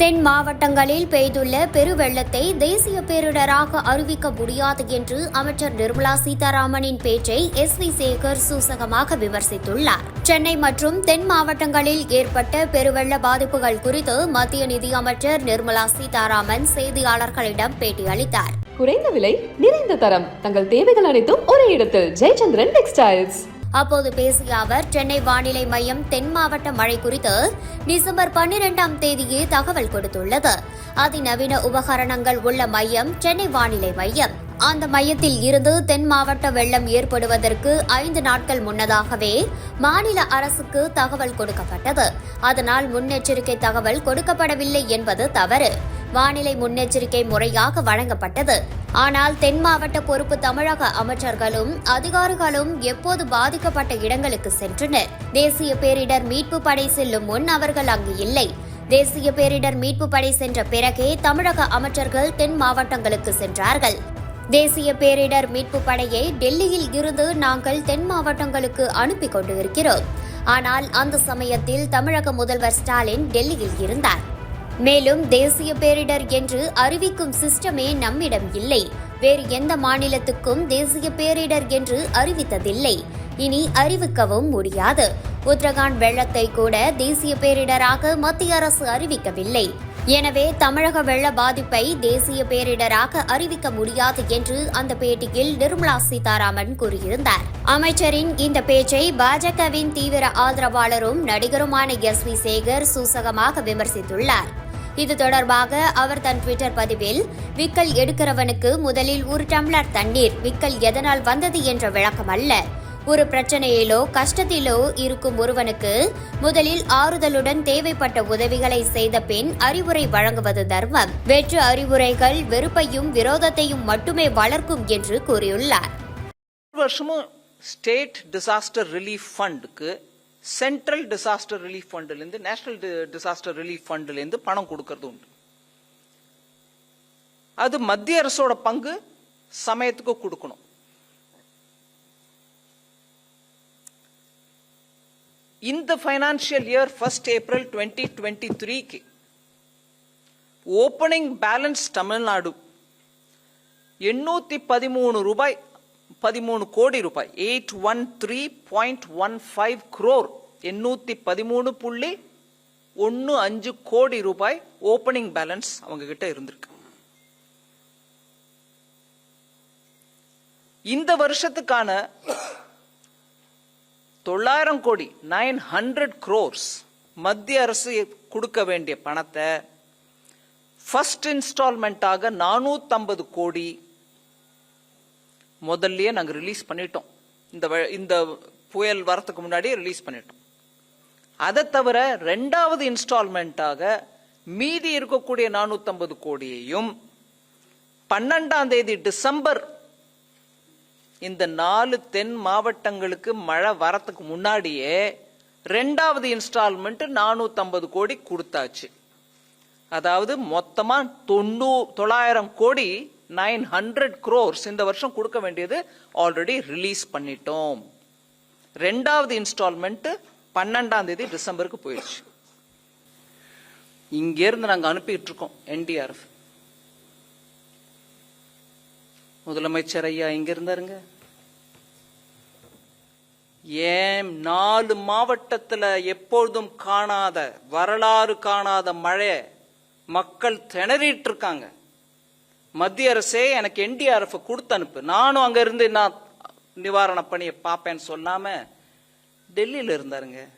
தென் மாவட்டங்களில் பெய்துள்ள பெருவெள்ளத்தை தேசிய பேரிடராக அறிவிக்க முடியாது என்று அமைச்சர் நிர்மலா சீதாராமனின் பேச்சை எஸ் வி சேகர் சூசகமாக விமர்சித்துள்ளார். சென்னை மற்றும் தென் மாவட்டங்களில் ஏற்பட்ட பெருவெள்ள பாதிப்புகள் குறித்து மத்திய நிதியமைச்சர் நிர்மலா சீதாராமன் செய்தியாளர்களிடம் பேட்டியளித்தார். குறைந்த விலை நிறைந்த தரம் தங்கள் தேவைகள் அனைத்தும் ஒரே இடத்தில். ஜெயச்சந்திரன் டெக்ஸ்டைல்ஸ். அப்போது பேசிய அவர் சென்னை வானிலை மையம் தென் மாவட்ட மழை குறித்து டிசம்பர் பன்னிரெண்டாம் தேதியே தகவல் கொடுத்துள்ளது. அதிநவீன உபகரணங்கள் உள்ள மையம் சென்னை வானிலை மையம். அந்த மையத்தில் இருந்து தென் மாவட்ட வெள்ளம் ஏற்படுவதற்கு ஐந்து நாட்கள் முன்னதாகவே மாநில அரசுக்கு தகவல் கொடுக்கப்பட்டது. அதனால் முன்னெச்சரிக்கை தகவல் கொடுக்கப்படவில்லை என்பது தவறு. வானிலை முன்னெச்சரிக்கை முறையாக வழங்கப்பட்டது. ஆனால் தென் மாவட்ட பொறுப்பு தமிழக அமைச்சர்களும் அதிகாரிகளும் எப்போது பாதிக்கப்பட்ட இடங்களுக்கு சென்றனர். தேசிய பேரிடர் மீட்பு படை செல்லும் முன் அவர்கள் அங்கு இல்லை. தேசிய பேரிடர் மீட்பு படை சென்ற பிறகே தமிழக அமைச்சர்கள் தென் மாவட்டங்களுக்கு சென்றார்கள். தேசிய பேரிடர் மீட்பு படையை டெல்லியில் இருந்து நாங்கள் தென் மாவட்டங்களுக்கு அனுப்பி கொண்டு இருக்கிறோம் ஆனால் அந்த சமயத்தில் தமிழக முதல்வர் ஸ்டாலின் டெல்லியில் இருந்தார். மேலும் தேசிய பேரிடர் என்று அறிவிக்கும் சிஸ்டமே நம்மிடம் இல்லை. வேறு எந்த மாநிலத்துக்கும் தேசிய பேரிடர் என்று அறிவித்ததில்லை. இனி அறிவிக்கவும் முடியாது. உத்தரகாண்ட் வெள்ளத்தை கூட தேசிய பேரிடராக மத்திய அரசு அறிவிக்கவில்லை. எனவே தமிழக வெள்ள பாதிப்பை தேசிய பேரிடராக அறிவிக்க முடியாது என்று அந்த பேட்டியில் நிர்மலா சீதாராமன் கூறியிருந்தார். அமைச்சரின் இந்த பேச்சை பாஜகவின் தீவிர ஆதரவாளரும் நடிகருமான எஸ் வி சேகர் சூசகமாக விமர்சித்துள்ளார். இது தொடர்பாக அவர் தன் ட்விட்டர் பதிவில் விக்கல் எடுக்கிறவனுக்கு முதலில் ஒரு டம்ளர் தண்ணீர் விக்கல் எதனால் வந்தது என்ற விளக்கம் அல்ல. ஒரு பிரச்சனையிலோ கஷ்டத்திலோ இருக்கும் ஒருவனுக்கு முதலில் ஆறுதலுடன் தேவைப்பட்ட உதவிகளை செய்த பின் அறிவுரை வழங்குவது தர்மம். வெற்று அறிவுரைகள் வெறுப்பையும் விரோதத்தையும் மட்டுமே வளர்க்கும் என்று கூறியுள்ளார். வருஷமும் ஸ்டேட் டிசாஸ்டர் ரிலீஃப் ஃபண்டுக்கு சென்ட்ரல் டிசாஸ்டர் ரிலீஃப் ஃபண்டுலேருந்து நேஷனல் டிசாஸ்டர் ரிலீஃப் ஃபண்டுலேருந்து பணம் கொடுக்கறது உண்டு. அது மத்திய அரசோட பங்கு சமயத்துக்கு கொடுக்கணும். இந்த financial year first April twenty twenty த்ரீக்கு ஓப்பனிங் பேலன்ஸ் தமிழ்நாடு எண்ணூத்தி பதிமூணு ரூபாய் பதிமூணு கோடி ரூபாய் eight one three point one five crore எண்ணூத்தி பதிமூணு புள்ளி ஒன்று அஞ்சு கோடி ரூபாய் ஓப்பனிங் பேலன்ஸ் அவங்க கிட்ட இருந்திருக்கு. இந்த வருஷத்துக்கான தொள்ளாயிரம் கோடி நைன் ஹண்ட்ரட் குரோர்ஸ் மத்திய அரசு கொடுக்க வேண்டிய பணத்தை ஃபர்ஸ்ட் இன்ஸ்டால்மெண்ட்டாக நானூத்தம்பது கோடி முதல்லயே நாங்கள் ரிலீஸ் பண்ணிட்டோம். இந்த வ- இந்த புயல் வரத்துக்கு முன்னாடியே ரிலீஸ் பண்ணிட்டோம். அதை தவிர ரெண்டாவது இன்ஸ்டால்மெண்ட்டாக மீதி இருக்கக்கூடிய 450 கோடியையும் பன்னெண்டாம் தேதி டிசம்பர் இந்த நாலு தென் மாவட்டங்களுக்கு மழை வரத்துக்கு முன்னாடியே ரெண்டாவது இன்ஸ்டால்மெண்ட் 450 கோடி கொடுத்தாச்சு. அதாவது மொத்தமா தொண்ணூ தொள்ளாயிரம் கோடி நைன் ஹண்ட்ரட் க்ரோர்ஸ் இந்த வருஷம் கொடுக்க வேண்டியது ஆல்ரெடி ரிலீஸ் பண்ணிட்டோம். ரெண்டாவது இன்ஸ்டால்மெண்ட் பன்னெண்டாம் தேதி டிசம்பருக்கு போயிடுச்சு. இங்கேருந்து நாங்கள் நாங்க அனுப்பிட்டு இருக்கோம் என்டிஆர்எஃப் முதலமைச்சர் ஐயா இங்க இருந்தாருங்க. ஏன் நாலு மாவட்டத்தில் எப்பொழுதும் காணாத வரலாறு காணாத மழை மக்கள் திணறிட்டு இருக்காங்க. மத்திய அரசே எனக்கு என்டிஆர்எஃப் கொடுத்து அனுப்பு. நானும் அங்க இருந்து நான் நிவாரண பணியை பார்ப்பேன்னு சொல்லாம டெல்லியில இருந்தாருங்க.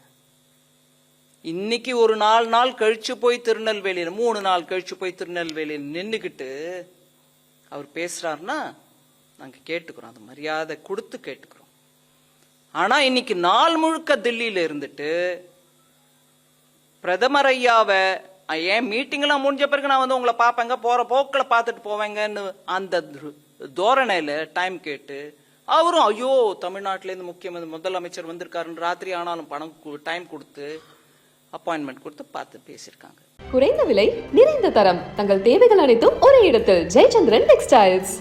இன்னைக்கு ஒரு நாலு நாள் கழிச்சு போய் திருநெல்வேலியில் மூணு நாள் கழிச்சு போய் திருநெல்வேலியில் நின்றுக்கிட்டு அவர் பேசுறாருன்னா நாங்க கேட்டுக்கிறோம். அது மரியாதை கொடுத்து கேட்டுக்கிறோம். ஆனா இன்னைக்கு நாள் முழுக்க தில்லியில் இருந்துட்டு பிரதமர் ஐயாவை ஏன் மீட்டிங் எல்லாம் முடிஞ்ச பிறகு நான் வந்து உங்களை பார்ப்பேங்க போற போக்கில் பார்த்துட்டு போவேங்கன்னு அந்த து- தோரணையில டைம் கேட்டு அவரும் ஐயோ தமிழ்நாட்டிலேருந்து முக்கியமந்திர முதலமைச்சர் வந்திருக்காருன்னு ராத்திரி ஆனாலும் பணம் டைம் கொடுத்து அப்பாயின்மெண்ட் கொடுத்து பார்த்து பேசியிருக்காங்க. குறைந்த விலை நிறைந்த தரம். தங்கள் தேவைகள் அனைத்தும் ஒரே இடத்தில். ஜெயச்சந்திரன் டெக்ஸ்டைல்ஸ்